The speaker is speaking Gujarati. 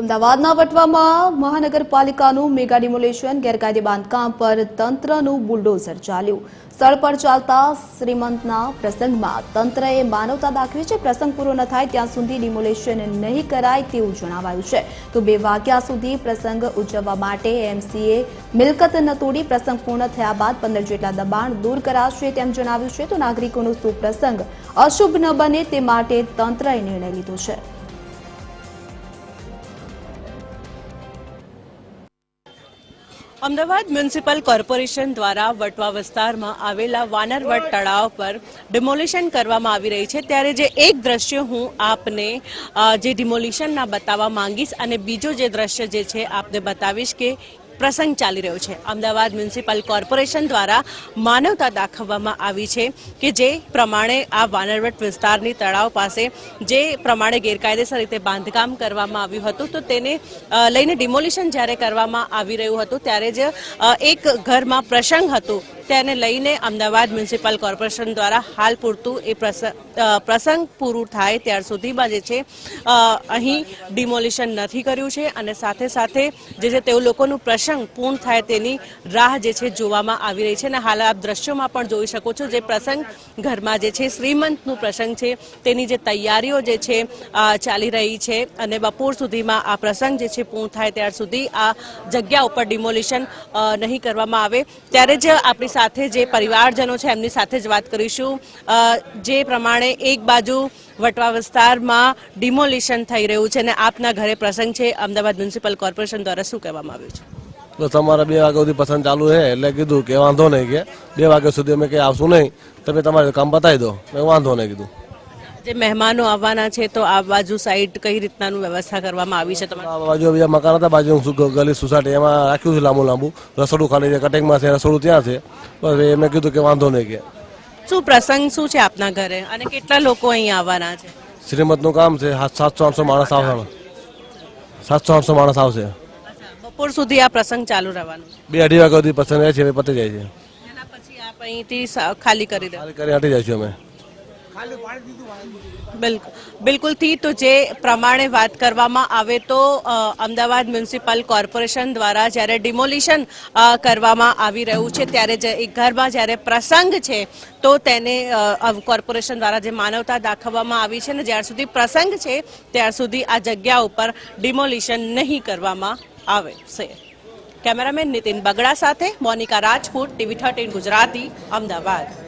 અમદાવાદના વટવામાં મહાનગરપાલિકાનું મેગા ડિમોલેશન ગેરકાયદે બાંધકામ પર તંત્રનું બુલડોઝર ચાલ્યું. સ્થળ પર ચાલતા શ્રીમંતના પ્રસંગમાં તંત્રએ માનવતા દાખવી છે. પ્રસંગ પૂરો ન થાય ત્યાં સુધી ડિમોલેશન નહીં કરાય તેવું જણાવાયું છે. તો બે વાગ્યા સુધી પ્રસંગ ઉજવવા માટે એમસીએ મિલકત ન તોડી પ્રસંગ પૂર્ણ થયા બાદ પંદર જેટલા દબાણ દૂર કરાશે તેમ જણાવ્યું છે. તો નાગરિકોનો સુપ્રસંગ અશુભ ન બને તે માટે તંત્રએ નિર્ણય લીધો છે. અમદાવાદ મ્યુનિસિપલ કોર્પોરેશન દ્વારા વટવા વિસ્તારમાં આવેલા વાનરવટ તળાવ પર ડિમોલિશન કરવામાં આવી રહી છે. ત્યારે જે એક દ્રશ્ય હું આપને જે ડિમોલિશનના બતાવવા માંગીશ અને બીજો જે દ્રશ્ય જે છે, આપને બતાવીશ કે પ્રસંગ ચાલી રહ્યો છે. અમદાવાદ મ્યુનિસિપલ કોર્પોરેશન દ્વારા માનવતા દાખવવામાં આવી છે કે જે પ્રમાણે આ વાનરવટ વિસ્તારની તળાવ પાસે જે પ્રમાણે ગેરકાયદેસર રીતે બાંધકામ કરવામાં આવ્યું હતું, તો તેને લઈને ડિમોલિશન જ્યારે કરવામાં આવી રહ્યું હતું, ત્યારે જ એક ઘરમાં પ્રસંગ હતું તેને લઈને અમદાવાદ મ્યુનિસિપલ કોર્પોરેશન દ્વારા હાલ પૂરતું એ પ્રસંગ પૂરું થાય ત્યાર સુધીમાં જે છે અહીં ડિમોલિશન નથી કર્યું છે અને સાથે સાથે જે છે તેઓ લોકોનું પ્રસંગ પૂર્ણ થાય તેની રાહ જે છે જોવામાં આવી રહી છે અને હાલ આપ દ્રશ્યોમાં પણ જોઈ શકો છો જે પ્રસંગ ઘરમાં જે છે, શ્રીમંતનું પ્રસંગ છે, તેની જે તૈયારીઓ જે છે ચાલી રહી છે અને બપોર સુધીમાં આ પ્રસંગ જે છે પૂર્ણ થાય ત્યાર સુધી આ જગ્યા ઉપર ડિમોલિશન નહીં કરવામાં આવે. ત્યારે જ આપણી સાથે જે પરિવારજનો છે, એમની સાથે જ વાત કરીશું. જે પ્રમાણે એક બાજુ વટવા વિસ્તારમાં ડિમોલિશન થઈ રહ્યું છે અને આપના ઘરે પ્રસંગ છે, અમદાવાદ મ્યુનિસિપલ કોર્પોરેશન દ્વારા શું કહેવામાં આવ્યું છે? તો તમારા બે વાગ્યા સુધી પસંદ ચાલુ છે, એટલે કીધું કે વાંધો નહીં કે બે વાગ્યા સુધી અમે કંઈ આવશું નહીં. તમે તમારે કામ બતાવી દો વાંધો નહીં કીધું. જે મહેમાનો આવવાના છે તો આ બાજુ સાઈડ કઈ રીતનાનું વ્યવસ્થા કરવામાં આવી છે તમારે? બાજુ બીજા મકાન હતા બાજુ ગલી સોસાયટી એમાં રાખ્યું છે લાંબુ લાંબુ. રસોડું ખાલી છે કટિંગમાં છે રસોડું ત્યાં છે. બસ એમને કીધું કે વાંધો નહીં કે. શું પ્રસંગ શું છે આપના ઘરે? અને કેટલા લોકો અહીં આવવાના છે? શ્રીમતનું કામ છે સાતસો આઠસો માણસ આવશે સાતસો આઠસો માણસ આવશે. બપોર સુધી આ પ્રસંગ ચાલુ રહેવાનો બે અઢી વાગ્યા સુધી પ્રસંગ રહે છે પતી જાય છે. પછી આપ અહીંથી ખાલી કરી દે. ખાલી કરી હટી જઈશું અમે. બિલકુલ. બિલકુલથી તો જે પ્રમાણે વાત કરવામાં આવે તો અમદાવાદ મ્યુનિસિપલ કોર્પોરેશન દ્વારા જ્યારે ડિમોલિશન કરવામાં આવી રહ્યું છે, ત્યારે જે એક ઘરમાં જ્યારે પ્રસંગ છે, તો તેને કોર્પોરેશન દ્વારા જે માનવતા દાખવવામાં આવી છે ને જ્યાર સુધી પ્રસંગ છે, ત્યાર સુધી આ જગ્યા ઉપર ડિમોલિશન નહીં કરવામાં આવે છે કેમેરામેન નીતિન બગડા સાથે મોનિકા રાજપૂત, ટીવી થર્ટીન ગુજરાતી, અમદાવાદ.